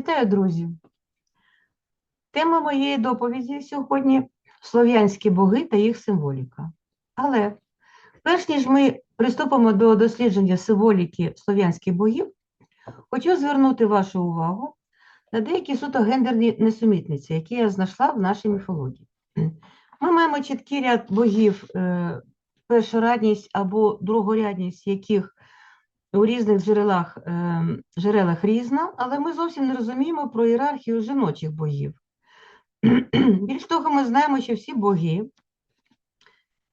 Вітаю, друзі! Тема моєї доповіді сьогодні слов'янські боги та їх символіка. Але перш ніж ми приступимо до дослідження символіки слов'янських богів, хочу звернути вашу увагу на деякі суто гендерні несумітниці, які я знайшла в нашій міфології. Ми маємо чіткий ряд богів, е, першорядність або другорядність яких у різних джерелах, е, джерелах різна, але ми зовсім не розуміємо про ієрархію жіночих богів. Більш того, ми знаємо, що всі боги,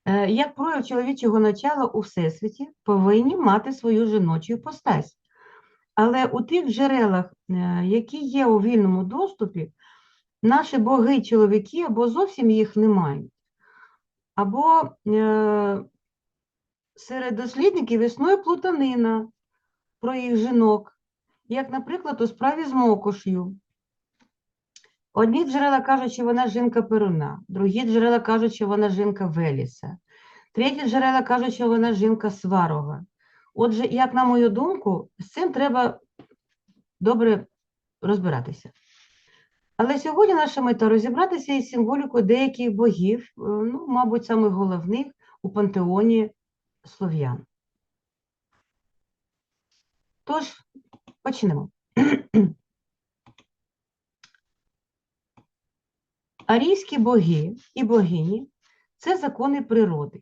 е, як прояв чоловічого начала у Всесвіті, повинні мати свою жіночу постась. Але у тих джерелах, е, які є у вільному доступі, наші боги-чоловіки або зовсім їх не мають, або е, серед дослідників існує плутанина про їх жінок, як, наприклад, у справі з Мокош'ю. Одні джерела кажуть, що вона жінка Перуна, другі джерела кажуть, що вона жінка Веліса, треті джерела кажуть, що вона жінка Сварога. Отже, як на мою думку, з цим треба добре розбиратися. Але сьогодні наша мета розібратися із символікою деяких богів, е, ну, мабуть, самих головних у пантеоні слов'ян. Тож, почнемо. Арійські боги і богині це закони природи.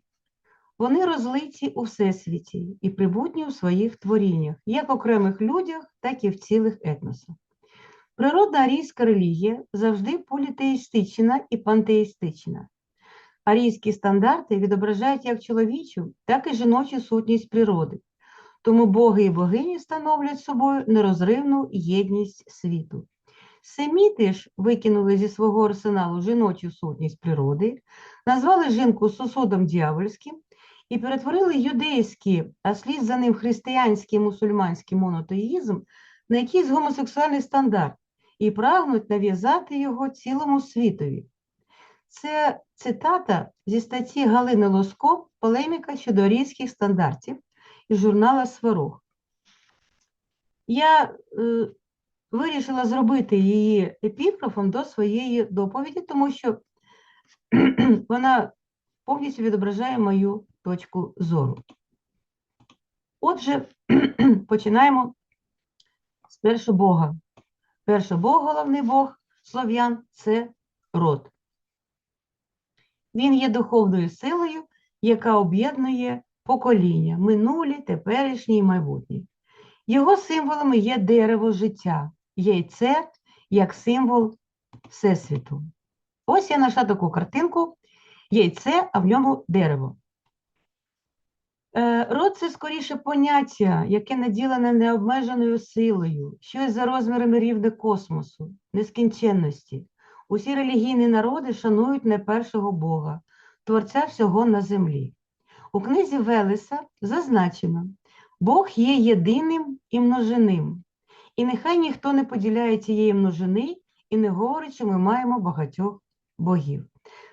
Вони розлиті у всесвіті і прибутні у своїх творіннях, як окремих людях, так і в цілих етносах. Природна арійська релігія завжди політеїстична і пантеїстична. Арійські стандарти відображають як чоловічу, так і жіночу сутність природи. Тому боги і богині становлять собою нерозривну єдність світу. Семіти ж викинули зі свого арсеналу жіночу сутність природи, назвали жінку сусудом дьявольським і перетворили юдейський, а слід за ним християнський мусульманський монотеїзм на якийсь гомосексуальний стандарт і прагнуть нав'язати його цілому світові. Це цитата зі статті Галини Лоско Полеміка щодо арійських стандартів із журнала Сварог. Я е, вирішила зробити її епіграфом до своєї доповіді, тому що вона повністю відображає мою точку зору. Отже, починаємо з першого Бога. Перший Бог, головний Бог слов'ян це род. Він є духовною силою, яка об'єднує покоління, минулі, теперішні і майбутні. Його символами є дерево життя, яйце як символ Всесвіту. Ось я знайшла таку картинку: яйце, а в ньому дерево. Е, Род це скоріше поняття, яке наділене необмеженою силою, щось за розмірами рівне космосу, нескінченності. Усі релігійні народи шанують не першого Бога, Творця всього на землі. У книзі Велеса зазначено, Бог є єдиним і множиним, і нехай ніхто не поділяє цієї множини і не говорить, що ми маємо багатьох богів.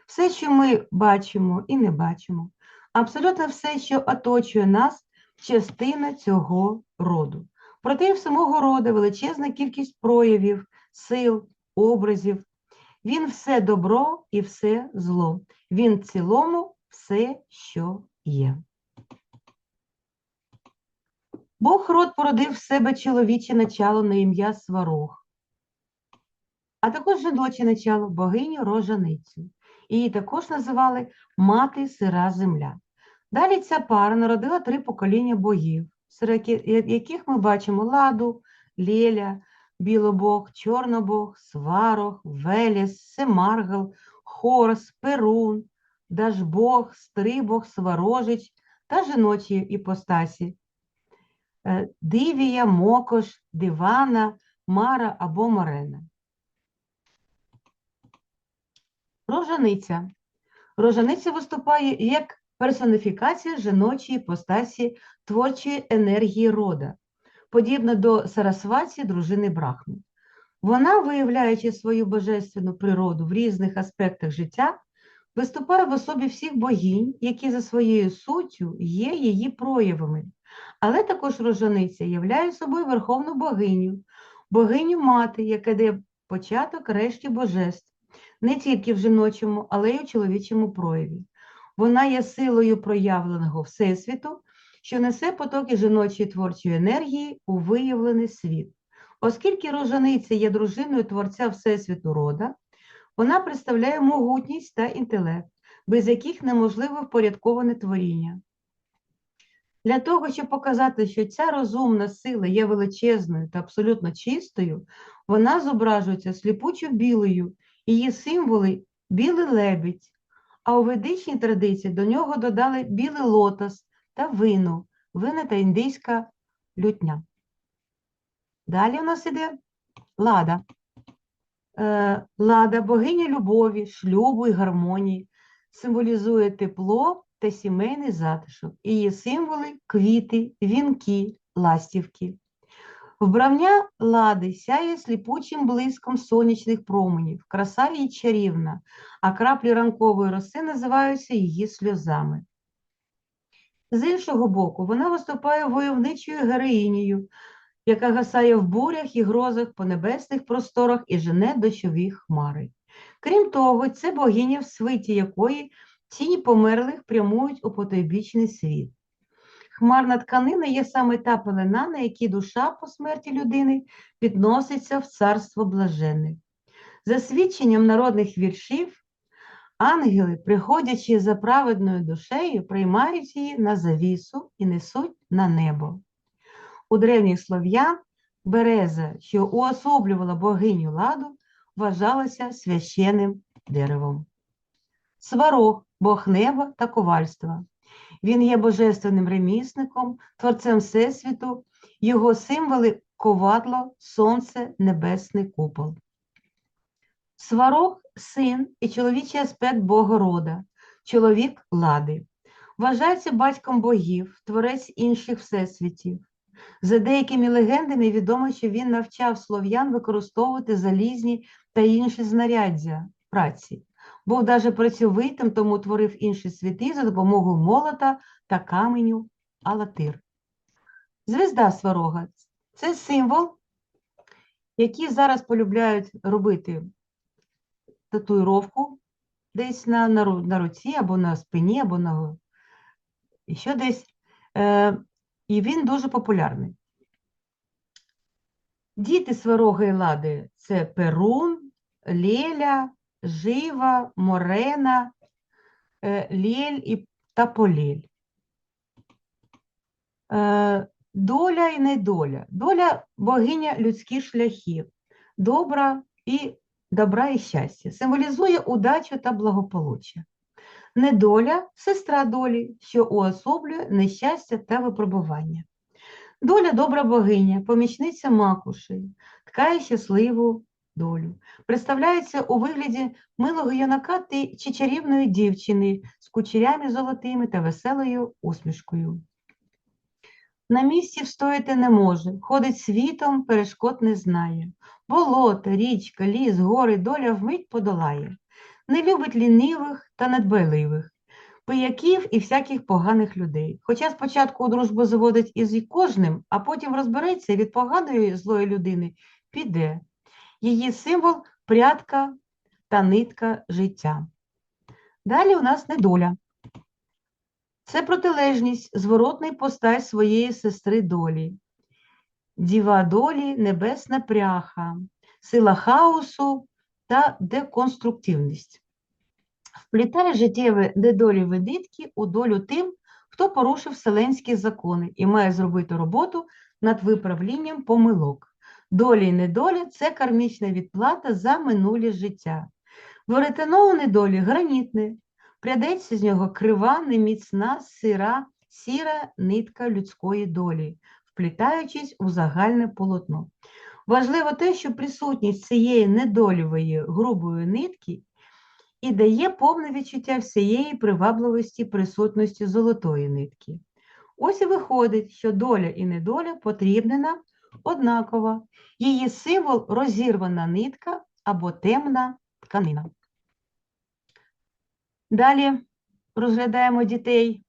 Все, що ми бачимо і не бачимо, абсолютно все, що оточує нас, частина цього роду. Проте в самого роду величезна кількість проявів, сил, образів. Він все добро і все зло. Він в цілому все, що є. Бог род породив в себе чоловіче начало на ім'я Сварог, а також жіноче начало богиню рожаницю. Її також називали мати сира земля. Далі ця пара народила три покоління богів, серед яких ми бачимо ладу, Леля, Білобог, Чорнобог, Сварог, Веліс, Семаргал, Хорс, Перун, Дажбог, Стрибог, Сварожич та жіночі іпостасі. Е, Дивія, Мокош, Дивана, Мара або Морена. Рожаниця. Рожаниця виступає як персоніфікація жіночої постасі творчої енергії рода, подібна до Сарасваті дружини Брахми. Вона, виявляючи свою божественну природу в різних аспектах життя, виступає в особі всіх богінь, які за своєю суттю є її проявами. Але також рожаниця являє собою верховну богиню, богиню мати, яка дає початок решті божеств, не тільки в жіночому, але й у чоловічому прояві. Вона є силою проявленого Всесвіту, що несе потоки жіночої творчої енергії у виявлений світ. Оскільки рожаниця є дружиною творця Всесвіту рода, вона представляє могутність та інтелект, без яких неможливо впорядковане творіння. Для того, щоб показати, що ця розумна сила є величезною та абсолютно чистою, вона зображується сліпучо білою, її символи білий лебідь, а у ведичній традиції до нього додали білий лотос та вину, вина та індійська лютня. Далі у нас іде лада. Е, Лада, богиня любові, шлюбу і гармонії, символізує тепло та сімейний затишок. Її символи квіти, вінки, ластівки. Вбрання лади сяє сліпучим блиском сонячних променів, краса її чарівна, а краплі ранкової роси називаються її сльозами. З іншого боку, вона виступає войовничою героїнею, яка гасає в бурях і грозах по небесних просторах і жене дощові хмари. Крім того, це богиня, в свиті якої тіні померлих прямують у потойбічний світ. Хмарна тканина є саме та пелена, на якій душа по смерті людини підноситься в царство блаженних. За свідченням народних віршів, ангели, приходячи за праведною душею, приймають її на завісу і несуть на небо. У древніх слов'ян береза, що уособлювала богиню ладу, вважалася священним деревом. Сварог Бог неба та ковальства. Він є божественним ремісником, творцем Всесвіту, його символи ковадло, сонце, небесний купол. Сварог син і чоловічий аспект Богорода, чоловік лади. Вважається батьком богів, творець інших всесвітів. За деякими легендами відомо, що він навчав слов'ян використовувати залізні та інші знаряддя праці. Був даже працьовитим, тому творив інші світи за допомогою молота та каменю Алатир. Звезда Сварога це символ, який зараз полюбляють робити татуїровку десь на, на, на руці, або на спині, або на ще десь. Е, і він дуже популярний. Діти Сварога і Лади це Перун, Леля, Жива, Морена, е, Лєль і та Полєль. Е, Доля і недоля. Доля богиня людських шляхів, добра і добра і щастя, символізує удачу та благополуччя. Недоля сестра долі, що уособлює нещастя та випробування. Доля добра богиня, помічниця макуші, ткає щасливу долю. Представляється у вигляді милого юнака чи чарівної дівчини з кучерями золотими та веселою усмішкою. На місці встояти не може, ходить світом, перешкод не знає. Болото, річка, ліс, гори, доля вмить подолає. Не любить лінивих та недбайливих, пияків і всяких поганих людей. Хоча спочатку у дружбу заводить із кожним, а потім розбереться від поганої злої людини піде. Її символ прядка та нитка життя. Далі у нас недоля. Це протилежність, зворотний постать своєї сестри долі. Діва долі, небесна пряха, сила хаосу та деконструктивність. Вплітає життєві недолі видитки у долю тим, хто порушив вселенські закони і має зробити роботу над виправлінням помилок. Долі і недолі це кармічна відплата за минулі життя. Веретено у недолі гранітне, прядеться з нього крива, неміцна, сира, сіра нитка людської долі, вплітаючись у загальне полотно. Важливо те, що присутність цієї недолівої грубої нитки і дає повне відчуття всієї привабливості присутності золотої нитки. Ось і виходить, що доля і недоля потрібна однакова. Її символ розірвана нитка або темна тканина. Далі розглядаємо дітей.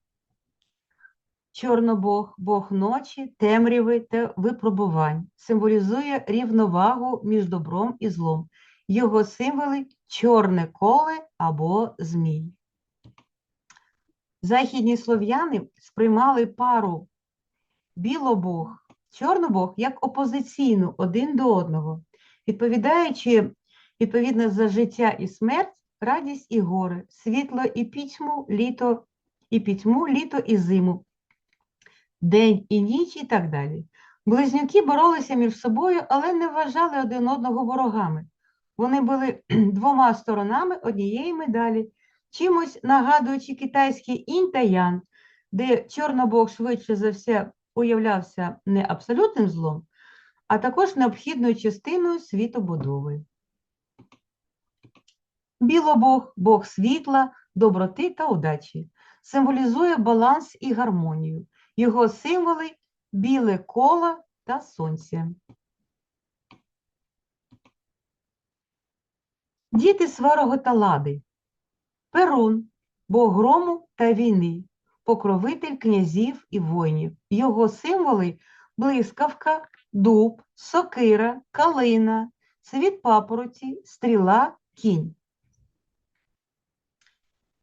Чорнобог, Бог ночі, темряви та випробувань, символізує рівновагу між добром і злом. Його символи чорне коле або змій. Західні слов'яни сприймали пару білобог, чорнобог як опозиційну один до одного, відповідаючи відповідно за життя і смерть, радість і горе, світло і пітьму, літо і пітьму, літо і зиму, день і ніч і так далі. Близнюки боролися між собою, але не вважали один одного ворогами. Вони були двома сторонами однієї медалі, чимось нагадуючи китайський інь та ян, де чорнобог швидше за все уявлявся не абсолютним злом, а також необхідною частиною світобудови. Білобог – Бог світла, доброти та удачі, символізує баланс і гармонію. Його символи – біле коло та сонце. Діти сварого та лади. Перун – Бог грому та війни, покровитель князів і воїнів. Його символи – блискавка, дуб, сокира, калина, цвіт папороті, стріла, кінь.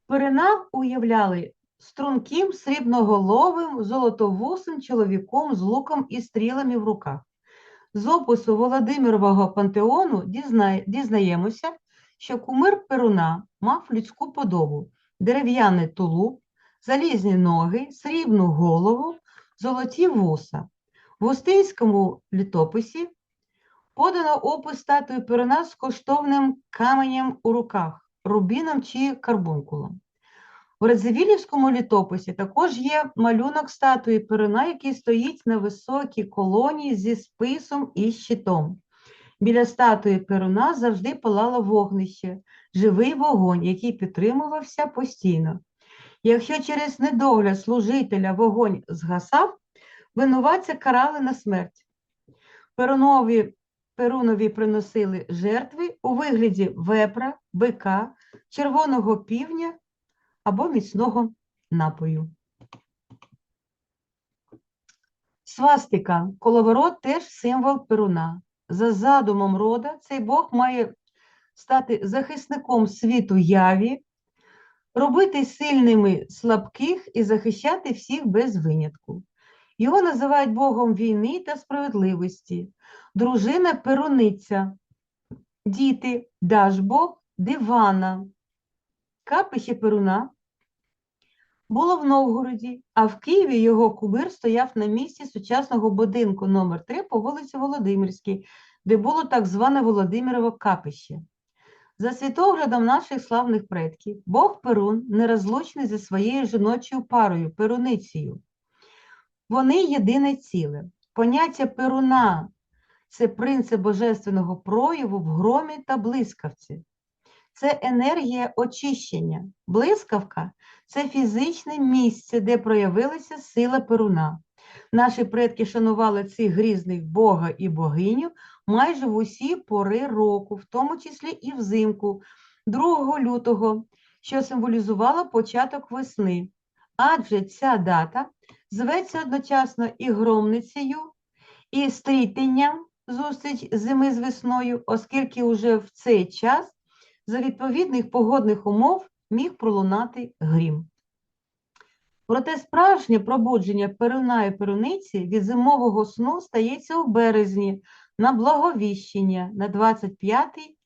Перена уявляли струнким срібноголовим золотовусим чоловіком з луком і стрілами в руках. З опису Володимирового пантеону дізнає- дізнаємося, що кумир Перуна мав людську подобу, дерев'яний тулуб, залізні ноги, срібну голову, золоті вуса. В Устинському літописі подано опис статуї Перуна з коштовним каменем у руках, рубіном чи карбункулом. У Радзивілівському літописі також є малюнок статуї Перуна, який стоїть на високій колоні зі списом і щитом. Біля статуї Перуна завжди палало вогнище, живий вогонь, який підтримувався постійно. Якщо через недогляд служителя вогонь згасав, винуватця карали на смерть. Перунові, Перунові приносили жертви у вигляді вепра, бика, червоного півня або міцного напою. Свастика коловорот теж символ Перуна. За задумом рода цей Бог має стати захисником світу яві, робити сильними слабких і захищати всіх без винятку. Його називають Богом війни та справедливості, дружина Перуниця, діти Дажбог, Дивана. Капище Перуна було в Новгороді, а в Києві його кумир стояв на місці сучасного будинку номер 3 по вулиці Володимирській, де було так зване Володимирове капище. За світоглядом наших славних предків, Бог Перун нерозлучний зі своєю жіночою парою Перуницею. Вони єдине ціле. Поняття Перуна це принцип божественного прояву в громі та блискавці. Це енергія очищення. Блискавка це фізичне місце, де проявилася сила Перуна. Наші предки шанували цих грізних Бога і богиню майже в усі пори року, в тому числі і взимку, 2 лютого, що символізувало початок весни. Адже ця дата зветься одночасно і громницею, і стрітенням зустріч зими з весною, оскільки уже в цей час за відповідних погодних умов міг пролунати грім. Проте справжнє пробудження перуна і перуниці від зимового сну стається у березні на благовіщення на 25-й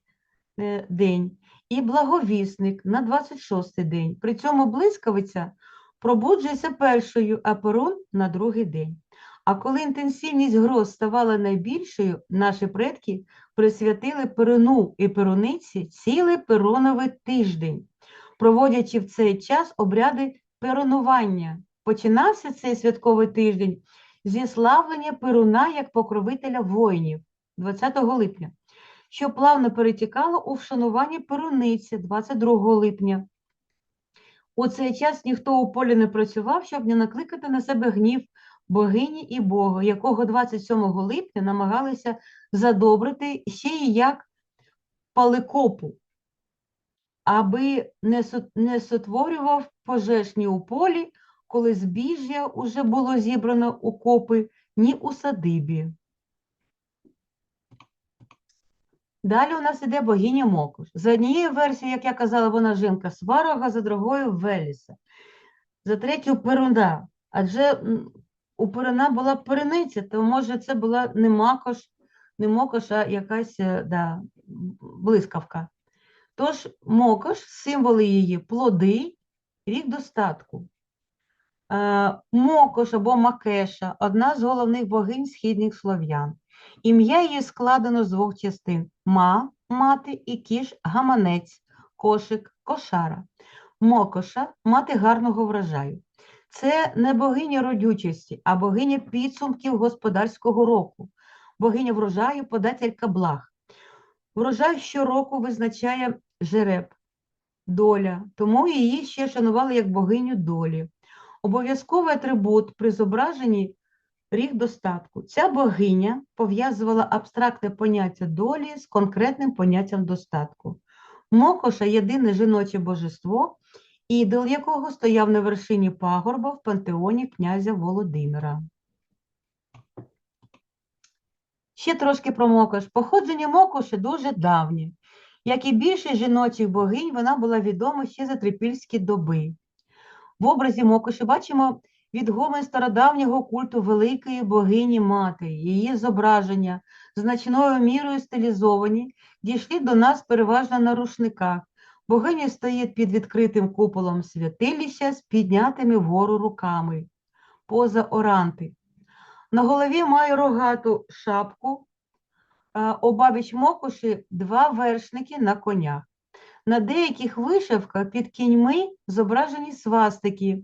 е, день і благовісник на 26-й день. При цьому блискавиця пробуджується першою, а перун на другий день. А коли інтенсивність гроз ставала найбільшою, наші предки присвятили перуну і перуниці цілий перуновий тиждень, проводячи в цей час обряди перунування. Починався цей святковий тиждень зі славлення перуна як покровителя воїнів 20 липня, що плавно перетікало у вшанування перуниці 22 липня. У цей час ніхто у полі не працював, щоб не накликати на себе гнів богині і Бога, якого 27 липня намагалися задобрити ще й як паликопу, аби не сот- не сотворював пожеж ні у полі, коли збіжжя уже було зібрано у копи, ні у садибі. Далі у нас іде богиня Мокуш. За однією версією, як я казала, вона жінка Сварога, за другою Веліса. За третю Перуна. Адже у була перениця, то може це була не макош, не мокош, а якась е, да, блискавка. Тож мокош, символи її плоди, рік достатку. Е, Мокош або Макеша одна з головних богинь східних слов'ян. Ім'я її складено з двох частин: ма мати і кіш гаманець, кошик, кошара. Мокоша мати гарного врожаю. Це не богиня родючості, а богиня підсумків господарського року, богиня врожаю, подателька благ. Врожай щороку визначає жереб, доля, тому її ще шанували як богиню долі. Обов'язковий атрибут при зображенні рік достатку. Ця богиня пов'язувала абстрактне поняття долі з конкретним поняттям достатку. Мокоша єдине жіноче божество, ідол якого стояв на вершині пагорба в пантеоні князя Володимира. Ще трошки про Мокош. Походження Мокоші дуже давнє. Як і більшість жіночих богинь, вона була відома ще за трипільські доби. В образі Мокоші бачимо відгоми стародавнього культу великої богині Матері, її зображення, значною мірою стилізовані, дійшли до нас переважно на рушниках. Богиня стоїть під відкритим куполом святилища з піднятими вгору руками, поза оранти. На голові має рогату шапку, обабіч мокоші два вершники на конях. На деяких вишивках під кіньми зображені свастики,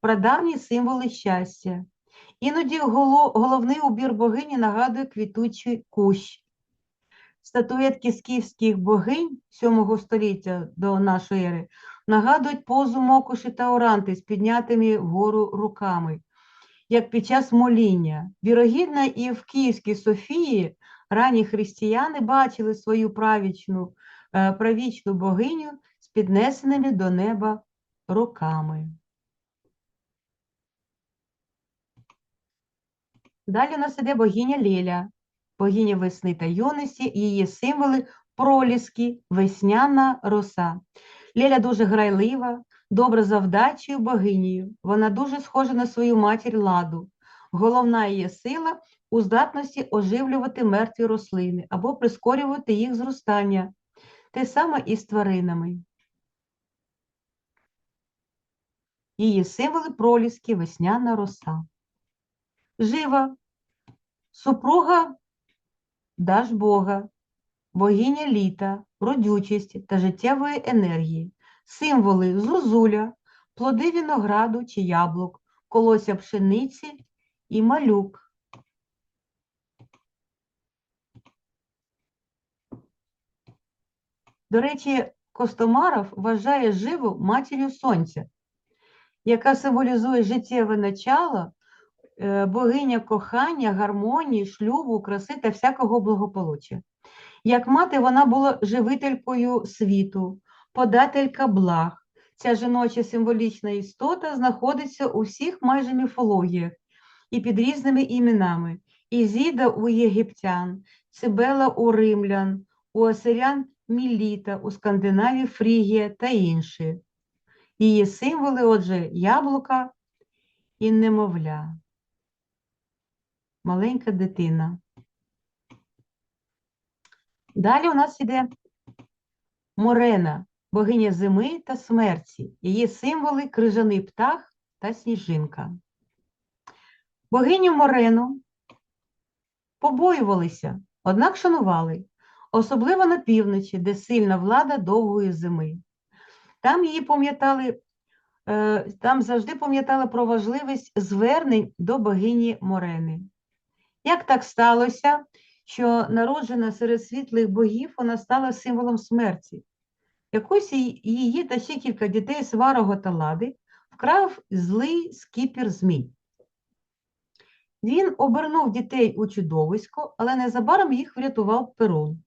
прадавні символи щастя. Іноді голо- головний убір богині нагадує квітучий кущ. Статуетки скіфських богинь 7 століття до нашої ери нагадують позу мокоші та оранти з піднятими вгору руками, як під час моління. Вірогідно, і в Київській Софії ранні християни бачили свою правічну, е, правічну богиню з піднесеними до неба руками. Далі у нас іде богиня Леля, богиня весни та юності, її символи проліски, весняна роса. Леля дуже грайлива, добре за вдачею богинею. Вона дуже схожа на свою матір ладу. Головна її сила у здатності оживлювати мертві рослини або прискорювати їх зростання. Те саме і з тваринами. Її символи проліски, весняна роса. Жива, супруга Дажбога, богиня літа, родючості та життєвої енергії, символи зозуля, плоди винограду чи яблук, колося пшениці і малюк. До речі, Костомаров вважає живу матір'ю сонця, яка символізує життєве начало, богиня кохання, гармонії, шлюбу, краси та всякого благополуччя. Як мати, вона була живителькою світу, подателька благ. Ця жіноча символічна істота знаходиться у всіх майже міфологіях і під різними іменами. Ізіда у єгиптян, Цибела у римлян, у асирян Міліта, у Скандинавії Фрігія та інші. Її символи, отже, яблука і немовля. Маленька дитина. Далі у нас іде Морена, богиня зими та смерті. Її символи крижаний птах та сніжинка. Богиню Морену побоювалися, однак шанували, особливо на півночі, де сильна влада довгої зими. Там її пам'ятали, е, там завжди пам'ятали про важливість звернень до богині Морени. Як так сталося, що народжена серед світлих богів вона стала символом смерті? Якось її та ще кілька дітей Сварого та Лади вкрав злий скіпір змій. Він обернув дітей у чудовисько, але незабаром їх врятував Перун.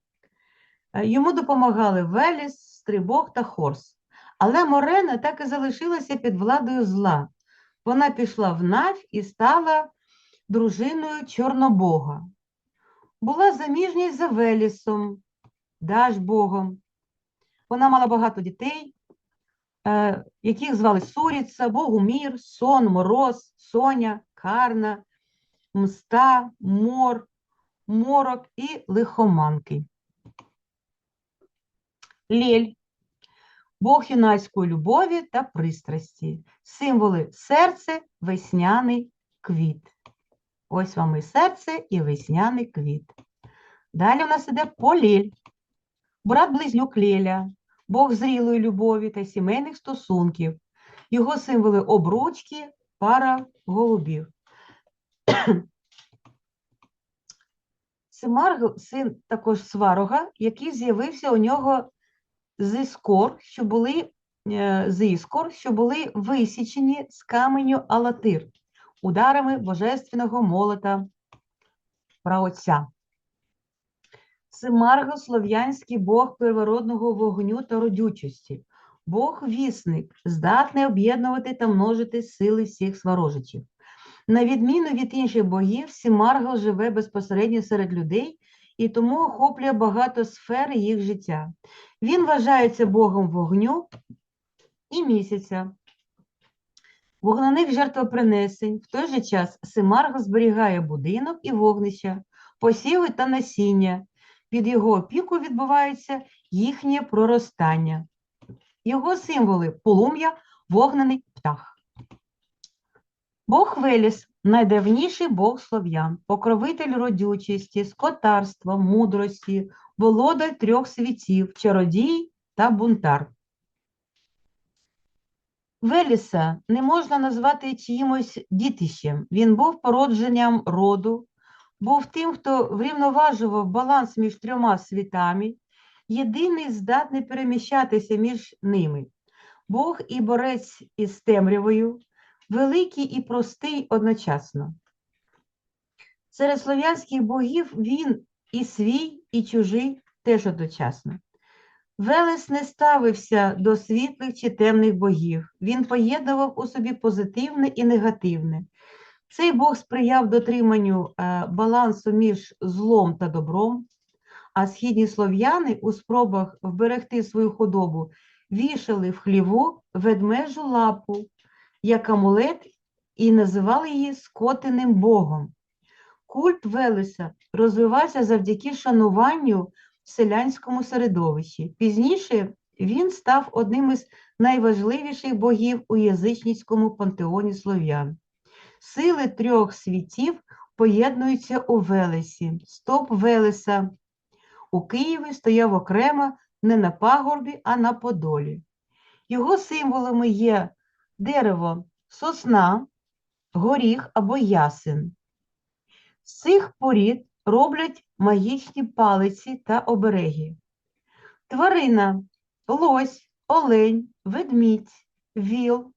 Е, Йому допомагали Веліс, Стрибок та Хорс. Але Морена так і залишилася під владою зла. вона пішла в Навь і стала дружиною Чорнобога. Була заміжня й за Велісом, Дажбогом. Вона мала багато дітей, е, яких звали Суріца, Богумір, Сон, Мороз, Соня, Карна, Мста, Мор, Морок і Лихоманки. Лєль Бог юнацької любові та пристрасті. Символи серце, весняний квіт. Ось вам і серце, і весняний квіт. Далі у нас іде поліль. Брат близнюк Леля, Бог зрілої любові та сімейних стосунків. Його символи обручки, пара голубів. Семаргл – син також сварога, який з'явився у нього з іскор, що були е, з іскор, що були висічені з каменю Алатир ударами божественного молота праотця. Семарго – слов'янський бог первородного вогню та родючості, бог-вісник, здатний об'єднувати та множити сили всіх сварожичів. На відміну від інших богів, Сімаргл живе безпосередньо серед людей і тому охоплює багато сфер їх життя. Він вважається богом вогню і місяця, вогняних жертвопринесень. В той же час Симарго зберігає будинок і вогнища, посіви та насіння. Під його опіку відбувається їхнє проростання. Його символи полум'я, вогнений птах. Бог Веліс найдавніший бог слов'ян, покровитель родючості, скотарства, мудрості, володар трьох світів, чародій та бунтар. Веліса не можна назвати чиїмось дітищем. Він був породженням роду, був тим, хто врівноважував баланс між трьома світами, єдиний здатний переміщатися між ними. Бог і борець із темрявою, великий і простий одночасно. Серед слов'янських богів він і свій, і чужий теж одночасно. Велес не ставився до світлих чи темних богів. Він поєднував у собі позитивне і негативне. Цей Бог сприяв дотриманню е, балансу між злом та добром, а східні слов'яни у спробах вберегти свою худобу вішали в хліву ведмежу лапу, як амулет, і називали її скотиним богом. Культ Велеса розвивався завдяки шануванню селянському середовищі. Пізніше він став одним із найважливіших богів у язичницькому пантеоні слов'ян. Сили трьох світів поєднуються у Велесі. Стоп Велеса у Києві стояв окремо не на пагорбі, а на Подолі. Його символами є дерево сосна, горіх або ясен. З цих порід роблять магічні палиці та обереги. Тварина лось, олень, ведмідь, віл,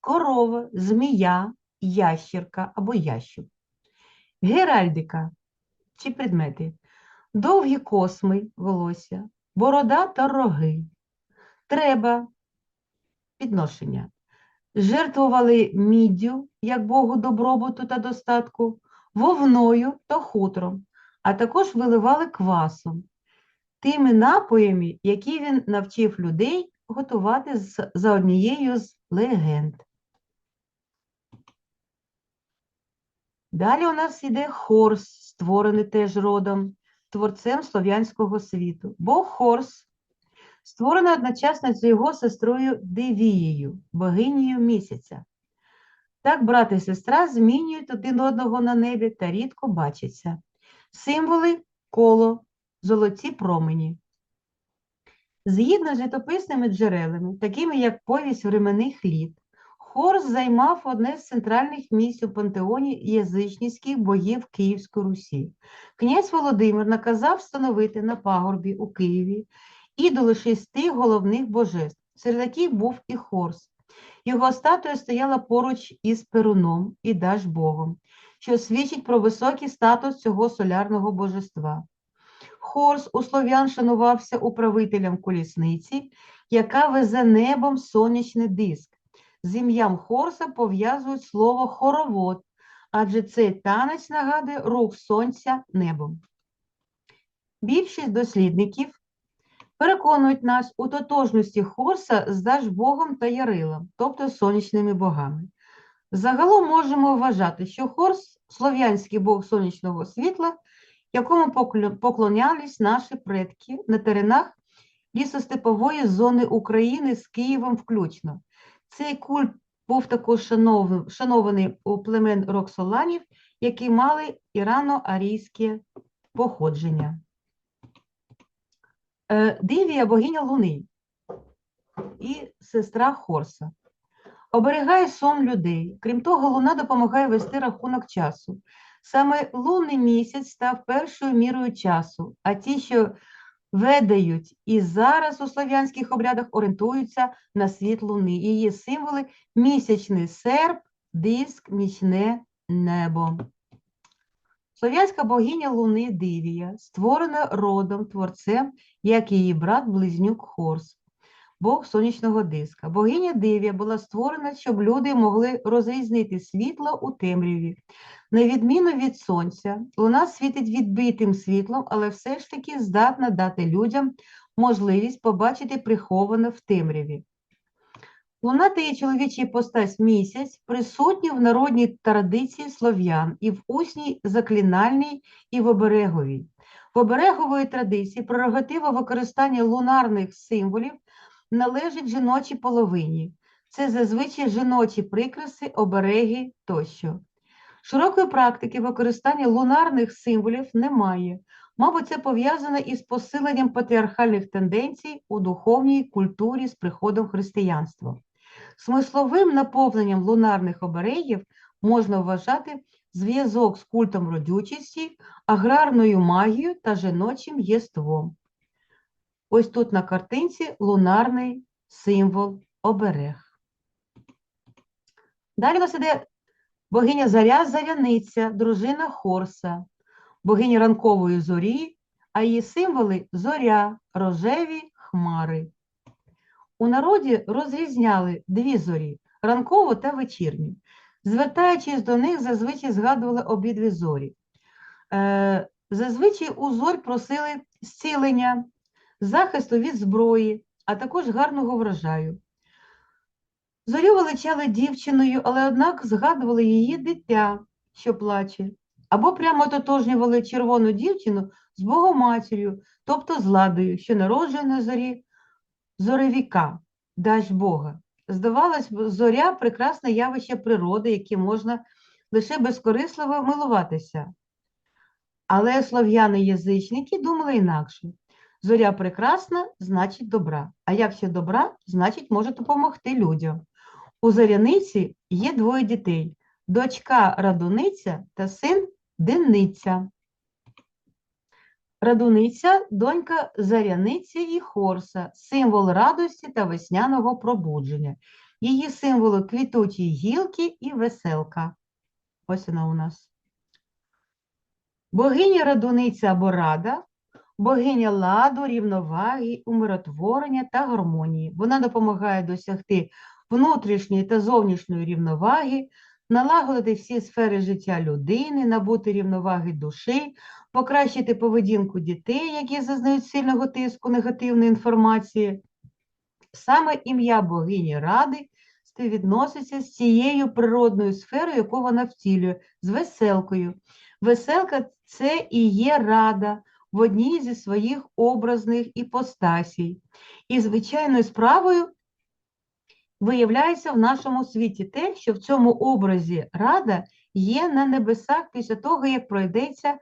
корова, змія, ящерка або ящук. Геральдика чи предмети. Довгі косми волосся, борода та роги. Треба підношення. Жертвували міддю, як Богу добробуту та достатку, вовною та хутром, а також виливали квасом, тими напоями, які він навчив людей готувати за однією з легенд. Далі у нас йде Хорс, створений теж родом, творцем слов'янського світу. Бог Хорс створений одночасно з його сестрою Девією, богинею місяця. Так брат і сестра змінюють один одного на небі та рідко бачаться. Символи коло, золоті промені. Згідно з літописними джерелами, такими як повість временних літ, Хорс займав одне з центральних місць у пантеоні язичницьких богів Київської Русі. Князь Володимир наказав встановити на пагорбі у Києві ідоли шести головних божеств, серед яких був і Хорс. Його статуя стояла поруч із Перуном і Дажбогом, що свідчить про високий статус цього солярного божества. Хорс у слов'ян шанувався управителем колісниці, яка везе небом сонячний диск. з ім'ям Хорса пов'язують слово хоровод, адже цей танець нагадує рух сонця небом. Більшість дослідників переконують нас у тотожності Хорса з Дажбогом та Ярилом, тобто сонячними богами. Загалом можемо вважати, що Хорс слов'янський бог сонячного світла, якому поклонялись наші предки на теренах лісостепової зони України з Києвом включно. Цей культ був також шанов- шанований у племен Роксоланів, які мали ірано-арійське походження. Е, Дивія богиня Луни і сестра Хорса. Оберігає сон людей. Крім того, луна допомагає вести рахунок часу. Саме лунний місяць став першою мірою часу, а ті, що ведають і зараз у слов'янських обрядах орієнтуються на світ луни. Її символи місячний серп, диск, нічне небо. Слов'янська богиня Луни Дивія, створена родом, творцем, як її брат-близнюк Хорс, бог сонячного диска. Богиня Дивія була створена, щоб люди могли розрізнити світло у темряві. На відміну від сонця, луна світить відбитим світлом, але все ж таки здатна дати людям можливість побачити приховане в темряві. Луна та її чоловічий постать місяць присутні в народній традиції слов'ян і в усній заклинальній, і в обереговій. В оберегової традиції прерогатива використання лунарних символів належить жіночій половині. Це зазвичай жіночі прикраси, обереги тощо. Широкої практики використання лунарних символів немає. Мабуть, це пов'язане із посиленням патріархальних тенденцій у духовній культурі з приходом християнства. Смисловим наповненням лунарних оберегів можна вважати зв'язок з культом родючості, аграрною магією та жіночим єством. Ось тут на картинці лунарний символ оберег. Далі у нас іде богиня Заря Заряниця, дружина Хорса, богиня ранкової зорі, а її символи зоря, рожеві хмари. У народі розрізняли дві зорі ранкову та вечірню. Звертаючись до них, зазвичай згадували обидві зорі. Е, зазвичай у зорь просили зцілення, захисту від зброї, а також гарного врожаю. Зорю величали дівчиною, але однак згадували її дитя, що плаче, або прямо тотожнювали червону дівчину з Богоматір'ю, тобто з ладою, що народжує на зорі зоревіка, дасть Бога. Здавалось, зоря прекрасне явище природи, яке можна лише безкорисливо милуватися. Але слов'яни-язичники думали інакше. Зоря прекрасна, значить добра. А якщо добра, значить може допомогти людям. У зоряниці є двоє дітей: дочка Радуниця та син Денниця. Радуниця донька Заряниці і Хорса, символ радості та весняного пробудження. Її символи квітучі гілки і веселка. Ось вона у нас. Богиня Радуниця або Рада, богиня ладу, рівноваги, умиротворення та гармонії. Вона допомагає досягти внутрішньої та зовнішньої рівноваги, налагодити всі сфери життя людини, набути рівноваги душі, покращити поведінку дітей, які зазнають сильного тиску негативної інформації. Саме ім'я богині Ради співвідноситься з цією природною сферою, яку вона втілює, з веселкою. Веселка це і є рада в одній зі своїх образних іпостасій. І звичайною справою виявляється в нашому світі те, що в цьому образі рада є на небесах після того, як пройдеться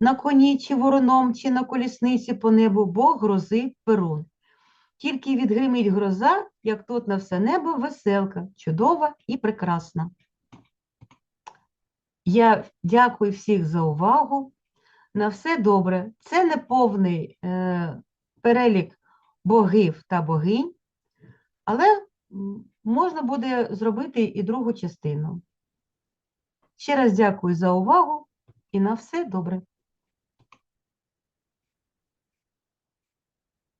на коні чи вороном, чи на колісниці по небу Бог грози Перун. Тільки відгримить гроза, як тут на все небо, веселка, чудова і прекрасна. Я дякую всіх за увагу. На все добре. Це не повний е, перелік богів та богинь, але можна буде зробити і другу частину. Ще раз дякую за увагу і на все добре.